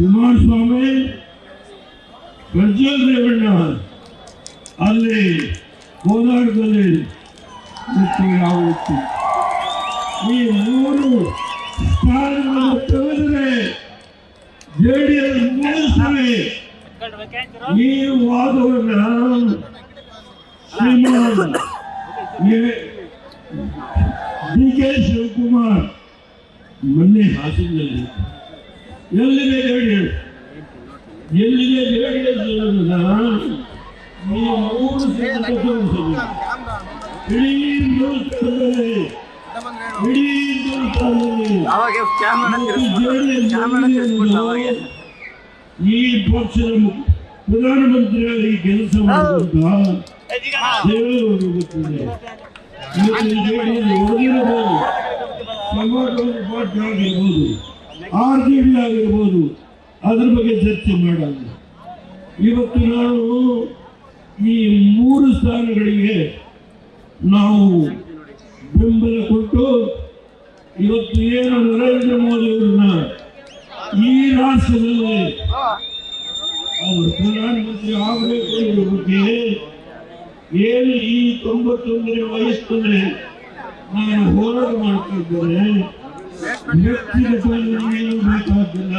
ಕುಮಾರಸ್ವಾಮಿ ಪ್ರಜ್ವಲ್ ರೇವಣ್ಣ, ಅಲ್ಲಿ ಕೋಲಾರದಲ್ಲಿ ಮತ್ತು ಯಾವ ವ್ಯಕ್ತಿ ಈ ಮೂರು ಸ್ಥಾನಗಳನ್ನು ತೆಗೆದರೆ ಜೆ ಡಿ ಎಸ್ ನಿಲ್ಲಿಸಲಿ ಈ ವಾದವನ್ನ ಶ್ರೀಮಾನ್ ಡಿ ಕೆ ಶಿವಕುಮಾರ್, ಮೊನ್ನೆ ಹಾಸನದಲ್ಲಿ ಎಲ್ಲಿದೆ ಜೆಡಿಎಸ್ ಎಲ್ಲಿದೆ ತೋರಿಸಲಿ. ಇಡೀ ಹಿಂದೂಸ್ತಾನದಲ್ಲಿ ಇಡೀ ಕ್ಯಾಮರಾ ಈ ಪಕ್ಷದ ಮು- ಪ್ರಧಾನಮಂತ್ರಿಯಾಗಿ ಕೆಲಸ ಮಾಡುವಂತಹ ದೇವೇಗೌಡರು ಗೊತ್ತಿದೆ ಇವತ್ತು ಜೆಡಿಎಸ್ ಆಗಿರ್ಬೋದು. ಆರ್ ಜೆ ಡಿ ಆಗಿರ್ಬೋದು, ಅದ್ರ ಬಗ್ಗೆ ಚರ್ಚೆ ಮಾಡಲ್ಲ ಇವತ್ತು ನಾವು ಈ ಮೂರು ಸ್ಥಾನಗಳಿಗೆ ನಾವು ಬೆಂಬಲ ಕೊಟ್ಟು ಇವತ್ತು ಏನು ನರೇಂದ್ರ ಮೋದಿ ಅವರನ್ನ ಈ ರಾಷ್ಟ್ರದಲ್ಲಿ ಅವರು ಪ್ರಧಾನಮಂತ್ರಿ ಆಗಬೇಕು ಅನ್ನೋ ಬಗ್ಗೆ ಏನು ಈ ತೊಂಬತ್ತೊಂದನೇ ವಯಸ್ಸಿನಲ್ಲಿ ನಾನು ಹೋರಾಟ ಮಾಡ್ತಾ ಇದ್ದೇನೆ ವ್ಯಕ್ತಿಗತವಾಗಿ ಏನು ಬೇಕಾಗಿಲ್ಲ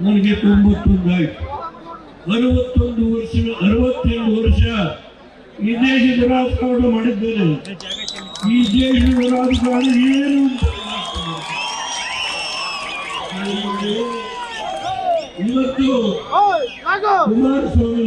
ನನಗೆ ತೊಂಬತ್ತೊಂದಾಯ್ತು. ಅರವತ್ತೊಂದು ವರ್ಷ ಅರವತ್ತೆರಡು ವರ್ಷ ಈ ದೇಶದ ರಾಜಕಾರಣ ಮಾಡಿದ್ದೇನೆ. ಈ ದೇಶದ ರಾಜಕಾರಣ ಏನು ಇವತ್ತು ಕುಮಾರಸ್ವಾಮಿ